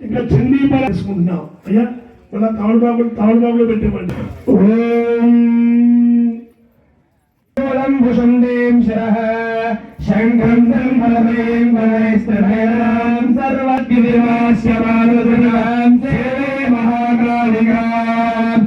ఇంకా చండీ పర తీసుకుంటున్నాం అయ్యా మళ్ళా తమిళ బాబులు తమిళ బాబులు పెట్టేమండి ఓం శంఖం సంభరమేం వరైస్త్రభయాం సర్వద్వివాస్యమానుదృగాం సేవే మహాకాళికాం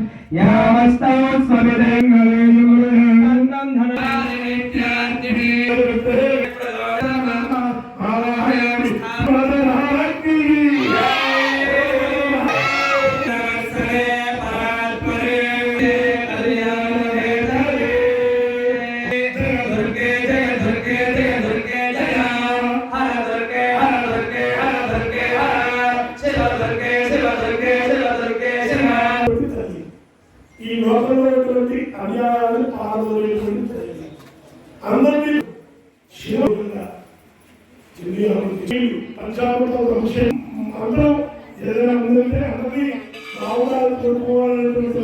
ఏదైనా ఉందంటే అందరినీ బాగుగా కొనుక్కోవాలనేటువంటి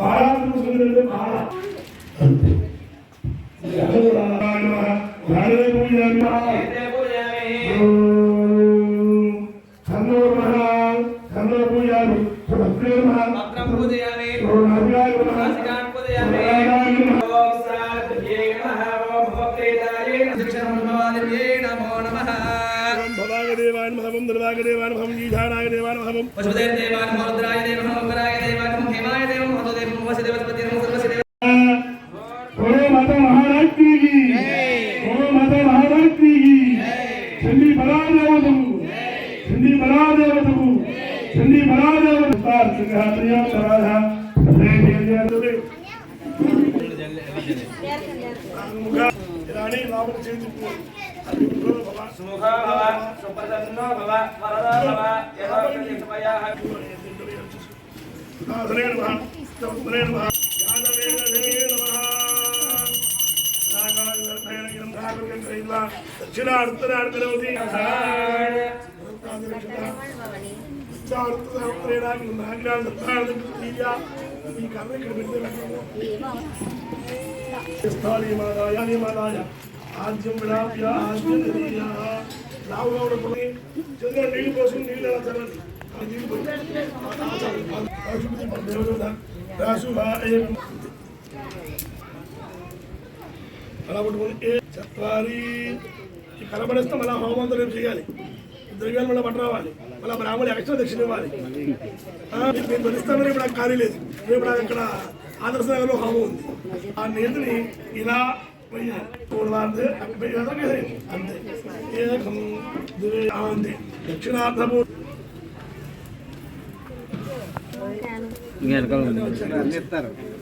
అమ్మవారు బాలాత్మ సుందరంలో అంతే. ದೇವರಿಗೂ ಚಂಡಿ ಮಹಾದೇವರು ತರಹ ರಾಣಿ ರಾಮನ ಚೇತಿತ್ತು ಸುಮುಖ ಭವ ಸುಪ್ರಸನ್ನ ಭವ ವರದ ಭವ ಯಥಾರ್ಥಯ హరే నమః దక్షిణార్థనార్థనవతి ఈ కర్ర ఇక్కడ పెడితే ఆద్యం విడాప్య ఆద్యం రావుగా ఉండకుండా చంద్ర నీళ్ళు కోసం నీళ్ళు ఎలా చల్లండి ఆ నీళ్ళు అలా పట్టుకొని ఏ చత్వారి ఈ కనబడేస్తే మళ్ళీ హోమంతో రేపు చేయాలి? ద్రవ్యాలు మళ్ళీ పట్ట రావాలి. మళ్ళీ బ్రాహ్మణులు ఎక్స్ట్రా దక్షిణ ఇవ్వాలి. నేను భరిస్తాను రేపు నాకు ఖాళీ లేదు. రేపు నాకు ఇక్కడ ఆదర్శనగర్లో హోమం ఉంది. ఆ నేతిని ఇలా. అంతే. అంతే. దక్షిణార్థము నా దగ్గర నా- కాబట్టి నాకు ఆగిపోతే నా నేనే చేస్తాను తప్ప వాడు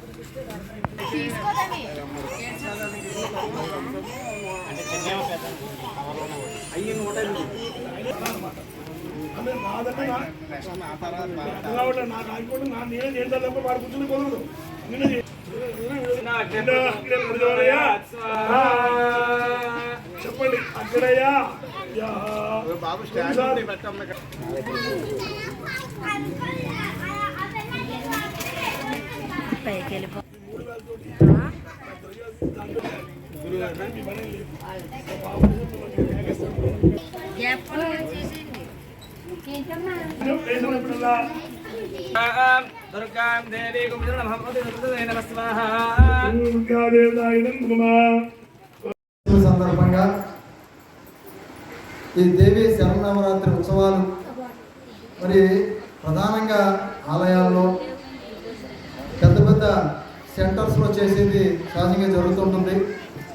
కూర్చుని కుదరదు నేనే చే- చెప్పండి అక్కడయ్యా బాబు స్టాండ్ పెట్టమ్మ పైకి వెళ్ళిపో. దుర్గాం దేవీ సందర్భంగా ఈ దేవి శరణవరాత్రి ఉత్సవాలు మరి ప్రధానంగా ఆలయాల్లో పెద్ద పెద్ద పెద్ద సెంటర్స్లో చేసేది సహజంగా జరుగుతుంటుంది.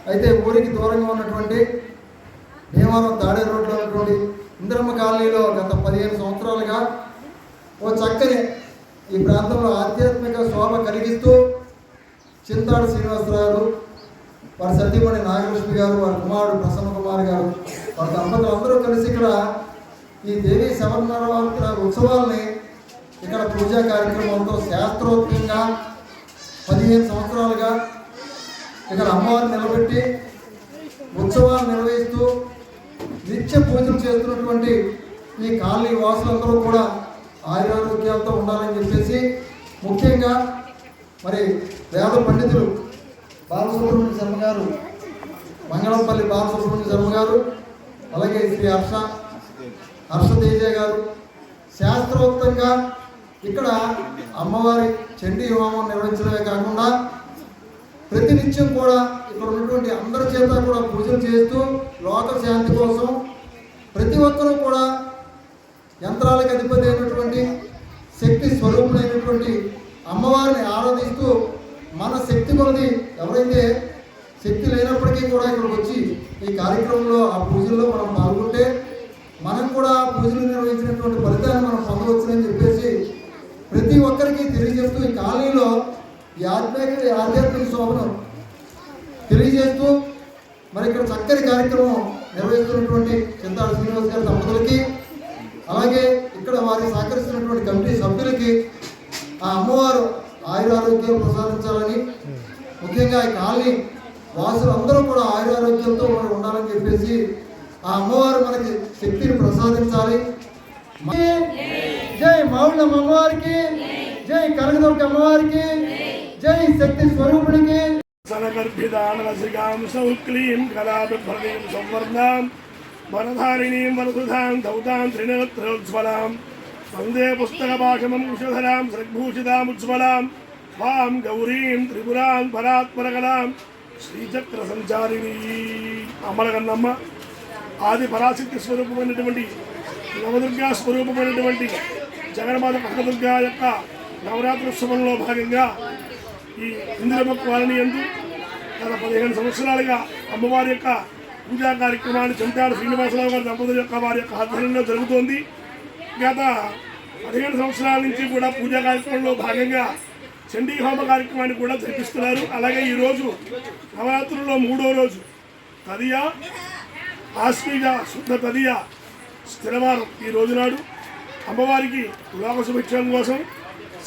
అయితే ఊరికి దూరంగా ఉన్నటువంటి భీమవరం తాడే రోడ్లో ఉన్నటువంటి ఇంద్రమ్మ కాలనీలో గత పదిహేను సంవత్సరాలుగా ఓ చక్కని ఈ ప్రాంతంలో ఆధ్యాత్మిక శోభ కలిగిస్తూ చింతాడు శ్రీనివాసరావు వారి సతీమణి నాగలక్ష్మి గారు వారి కుమారుడు ప్రసన్న కుమార్ గారు వారి దంపతులు అందరూ కలిసి ఇక్కడ ఈ దేవి శబరిమల ఉత్సవాల్ని ఇక్కడ పూజా కార్యక్రమంతో శాస్త్రోక్తంగా పదిహేను సంవత్సరాలుగా ఇక్కడ అమ్మవారిని నిలబెట్టి ఉత్సవాలు నిర్వహిస్తూ నిత్య పూజలు చేస్తున్నటువంటి ఈ కాలనీ వాసులందరూ కూడా ఆయురారోగ్యాలతో ఉండాలని చెప్పేసి ముఖ్యంగా మరి వేద పండితులు బాలసుబ్రహ్మణ్య శర్మ గారు మంగళంపల్లి బాలసుబ్రహ్మణ్య శర్మ గారు అలాగే శ్రీ హర్ష హర్షతేజ గారు. శాస్త్రోక్తంగా ఇక్కడ అమ్మవారి చండీ హోమం నిర్వహించడమే కాకుండా ప్రతినిత్యం కూడా ఇక్కడ ఉన్నటువంటి అందరి చేత కూడా పూజలు చేస్తూ లోక శాంతి కోసం ప్రతి ఒక్కరూ కూడా యంత్రాలకు అధిపతి అయినటువంటి శక్తి స్వరూపుడైనటువంటి అమ్మవారిని ఆరాధిస్తూ మన శక్తి కొలది ఎవరైతే శక్తి లేనప్పటికీ కూడా ఇక్కడికి వచ్చి ఈ కార్యక్రమంలో ఆ పూజల్లో మనం పాల్గొంటే మనం కూడా ఆ పూజలు నిర్వహించినటువంటి ఫలితాన్ని మనం పొందవచ్చునని చెప్పేసి ప్రతి ఒక్కరికి తెలియజేస్తూ ఈ కాలం ఈ ఆత్మీయ ఆధ్యాత్మిక శోభను తెలియజేస్తూ మరి ఇక్కడ చక్కని కార్యక్రమం నిర్వహిస్తున్నటువంటి చింతాడు శ్రీనివాస్ గారి దంపతులకి అలాగే ఇక్కడ వారికి సహకరిస్తున్నటువంటి కమిటీ సభ్యులకి ఆ అమ్మవారు ఆయురారోగ్యం ప్రసాదించాలని ముఖ్యంగా ఈ కాలనీ వాసులందరూ కూడా ఆయురారోగ్యంతో మనం ఉండాలని చెప్పేసి ఆ అమ్మవారు మనకి శక్తిని ప్రసాదించాలి. జై మౌళ్ళమ్మ అమ్మవారికి జై కనకదుర్గ అమ్మవారికి జై శక్తి స్వరూపుడికి సనగర్భిదానవసికాం సౌక్లీం కళాభిభ్రదీం సంవర్ణాం వరధారిణీం వరసుధాం దౌతాం త్రినేత్రోజ్వలాం వందే పుస్తకభాషమం కుషధరాం సద్భూషితాముజ్వలాం వాం గౌరీం త్రిపురాం పరాత్మరకలాం శ్రీచక్ర సంచారిణీ అమలగన్నమ్మ ఆది పరాశక్తి స్వరూపమైనటువంటి నవదుర్గా స్వరూపమైనటువంటి జగన్మాత కనకదుర్గా యొక్క నవరాత్రోత్సవంలో భాగంగా ఈ ఇందిరమ్మ కాలనీ ఎందు గత పదిహేను సంవత్సరాలుగా అమ్మవారి యొక్క పూజా కార్యక్రమాన్ని చెంతాడు శ్రీనివాసరావు గారి దంపతుల యొక్క వారి యొక్క ఆధ్వర్యంలో జరుగుతోంది. గత పదిహేను సంవత్సరాల నుంచి కూడా పూజా కార్యక్రమంలో భాగంగా చండీ హోమ కార్యక్రమాన్ని కూడా జరిపిస్తున్నారు. అలాగే ఈరోజు నవరాత్రుల్లో మూడో రోజు తదియా ఆశ్వీజ శుద్ధ తదియ స్థిరవారం ఈ రోజునాడు అమ్మవారికి లోక సుభిక్షం కోసం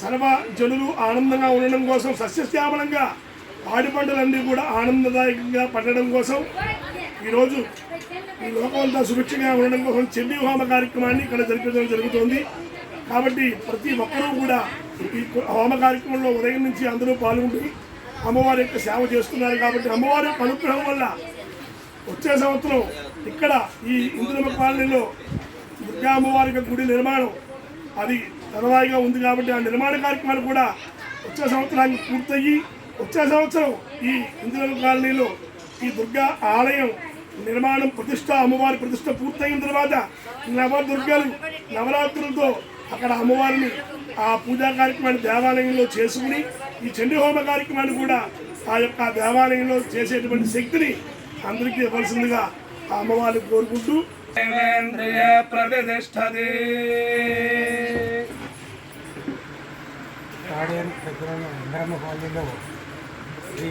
సర్వ జనులు ఆనందంగా ఉండడం కోసం సస్యశ్యామలంగా పాడి పంటలన్నీ కూడా ఆనందదాయకంగా పండడం కోసం ఈరోజు ఈ లోకమంతా సుభిక్షంగా ఉండడం కోసం చెల్లి హోమ కార్యక్రమాన్ని ఇక్కడ జరిపించడం జరుగుతోంది. కాబట్టి ప్రతి ఒక్కరూ కూడా ఈ హోమ కార్యక్రమంలో ఉదయం నుంచి అందరూ పాల్గొంటుంది అమ్మవారి యొక్క సేవ చేస్తున్నారు కాబట్టి అమ్మవారి యొక్క అనుగ్రహం వల్ల వచ్చే సంవత్సరం ఇక్కడ ఈ ఇంద్రమ కాలనీలో దుర్గా అమ్మవారి యొక్క గుడి నిర్మాణం అది తరువాయిగా ఉంది కాబట్టి ఆ నిర్మాణ కార్యక్రమాలు కూడా వచ్చే సంవత్సరానికి పూర్తయ్యి వచ్చే సంవత్సరం ఈ ఇందిరా కాలనీలో ఈ దుర్గా ఆలయం నిర్మాణం ప్రతిష్ట అమ్మవారి ప్రతిష్ట పూర్తయిన తర్వాత నవదుర్గలు నవరాత్రులతో అక్కడ అమ్మవారిని ఆ పూజా కార్యక్రమాన్ని దేవాలయంలో చేసుకుని ఈ చండీ హోమ కార్యక్రమాన్ని కూడా ఆ యొక్క దేవాలయంలో చేసేటువంటి శక్తిని అందరికీ ఇవ్వాల్సిందిగా ఆ అమ్మవారిని కోరుకుంటూ ప్రతిష్టది గార్డియన్ దగ్గరలో దగ్గర ఇంద్రమ్మ కాలనీలో శ్రీ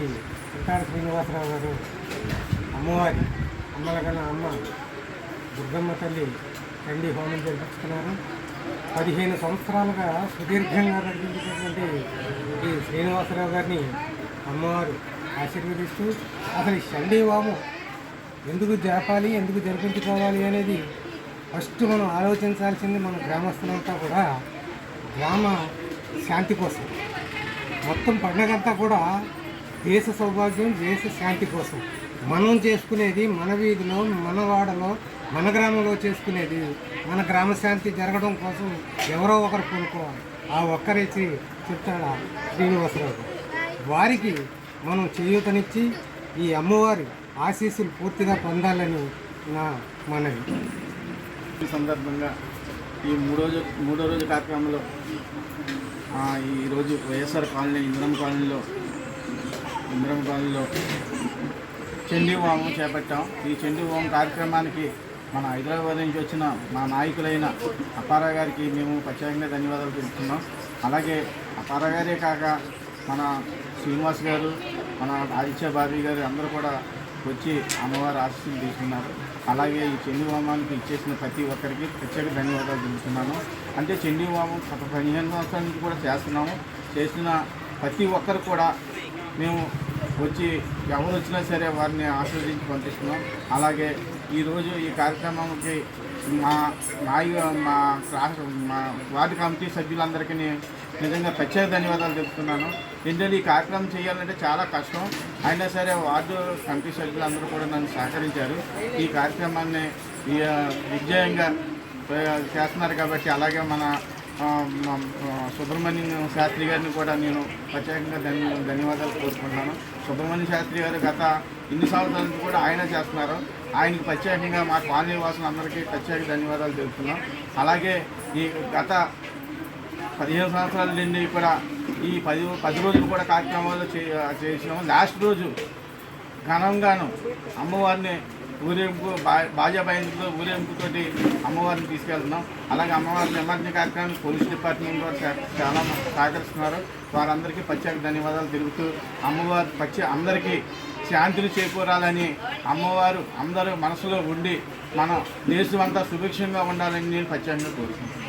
చింతాడ శ్రీనివాసరావు గారు అమ్మవారి అమ్మలగన్న అమ్మ దుర్గమ్మ తల్లి చండీ హోమం జరిపిస్తున్నారు పదిహేను సంవత్సరాలుగా సుదీర్ఘంగా నడిపించినటువంటి ఈ శ్రీనివాసరావు గారిని అమ్మవారు ఆశీర్వదిస్తూ అసలు ఈ చండీ హోమం ఎందుకు జరపాలి ఎందుకు జరిపించుకోవాలి అనేది ఫస్ట్ మనం ఆలోచించాల్సింది మన గ్రామస్తులంతా కూడా గ్రామ శాంతి కోసం. మొత్తం పండగంతా కూడా దేశ సౌభాగ్యం దేశ శాంతి కోసం. మనం చేసుకునేది మన వీధిలో మన వాడలో మన గ్రామంలో చేసుకునేది మన గ్రామ శాంతి జరగడం కోసం ఎవరో ఒకరు కొనుక్కోవాలి ఆ ఒక్కరేసి చెప్తాడా శ్రీనివాసరావు వారికి మనం చేయూతనిచ్చి ఈ అమ్మవారి ఆశీస్సులు పూర్తిగా పొందాలని నా మనవి. ఈ సందర్భంగా ఈ మూడో రోజు మూడో రోజు కార్యక్రమంలో ఈరోజు వైఎస్ఆర్ కాలనీ ఇంద్రం కాలనీలో ఇంద్రం కాలనీలో చెండి హోమం చేపట్టాం. ఈ చెండి హోమం కార్యక్రమానికి మన హైదరాబాద్ నుంచి వచ్చిన మా నాయకులైన అపారా గారికి మేము ప్రత్యేకంగా ధన్యవాదాలు తెలుపుతున్నాం. అలాగే అపారా గారే కాక మన శ్రీనివాస్ గారు మన ఆదిత్య బాబీ గారు అందరూ కూడా వచ్చి అమ్మవారి ఆశీస్సులు తీసుకున్నారు. అలాగే ఈ చండీ హోమానికి ఇచ్చేసిన ప్రతి ఒక్కరికి ప్రత్యేక ధన్యవాదాలు తెలుపుతున్నాను. అంటే చండీ హోమం గత పదిహేను సంవత్సరాల నుంచి కూడా చేస్తున్నాము. చేసిన ప్రతి ఒక్కరు కూడా మేము వచ్చి ఎవరు వచ్చినా సరే వారిని ఆశీర్వదించి పంపిస్తున్నాం. అలాగే ఈరోజు ఈ కార్యక్రమానికి మా నాయ మా క్లాస్ మా వార్డు కమిటీ సభ్యులందరికీ నిజంగా ప్రత్యేక ధన్యవాదాలు చెప్తున్నాను. ఎందుకంటే ఈ కార్యక్రమం చేయాలంటే చాలా కష్టం. అయినా సరే వార్డు కమిటీ సభ్యులందరూ కూడా నన్ను సహకరించారు. ఈ కార్యక్రమాన్ని ఈ, విజయంగా చేస్తున్నారు కాబట్టి అలాగే మన సుబ్రహ్మణ్యం శాస్త్రి గారిని కూడా నేను ప్రత్యేకంగా ధన్య ధన్యవాదాలు కోరుకుంటున్నాను. సుబ్రహ్మణ్యం శాస్త్రి గారు గత ఇన్ని సంవత్సరాల నుంచి కూడా ఆయన చేస్తున్నారు. ఆయనకి ప్రత్యేకంగా మా కాలనీ వాసులందరికీ ప్రత్యేక ధన్యవాదాలు తెలుపుతున్నాం. అలాగే ఈ గత పదిహేను సంవత్సరాల నుండి కూడా ఈ పది పది రోజులు కూడా కార్యక్రమాలు చే చేసినాము. లాస్ట్ రోజు ఘనంగాను అమ్మవారిని ఊరేంపు బా- బాజా ఊరేంపుతోటి అమ్మవారిని తీసుకెళ్తున్నాం. అలాగే అమ్మవారి నిమజ్జన కార్యక్రమానికి పోలీస్ డిపార్ట్మెంట్ వారు చాలా సహకరిస్తున్నారు. వారందరికీ ప్రత్యేక ధన్యవాదాలు తెలుపుతూ అమ్మవారి పచ్చి అందరికీ శాంతిని చేకూరాలని అమ్మవారు అందరూ మనసులో ఉండి మన దేశం అంతా సుభిక్షంగా ఉండాలని నేను ప్రత్యేకంగా కోరుకుంటున్నాను.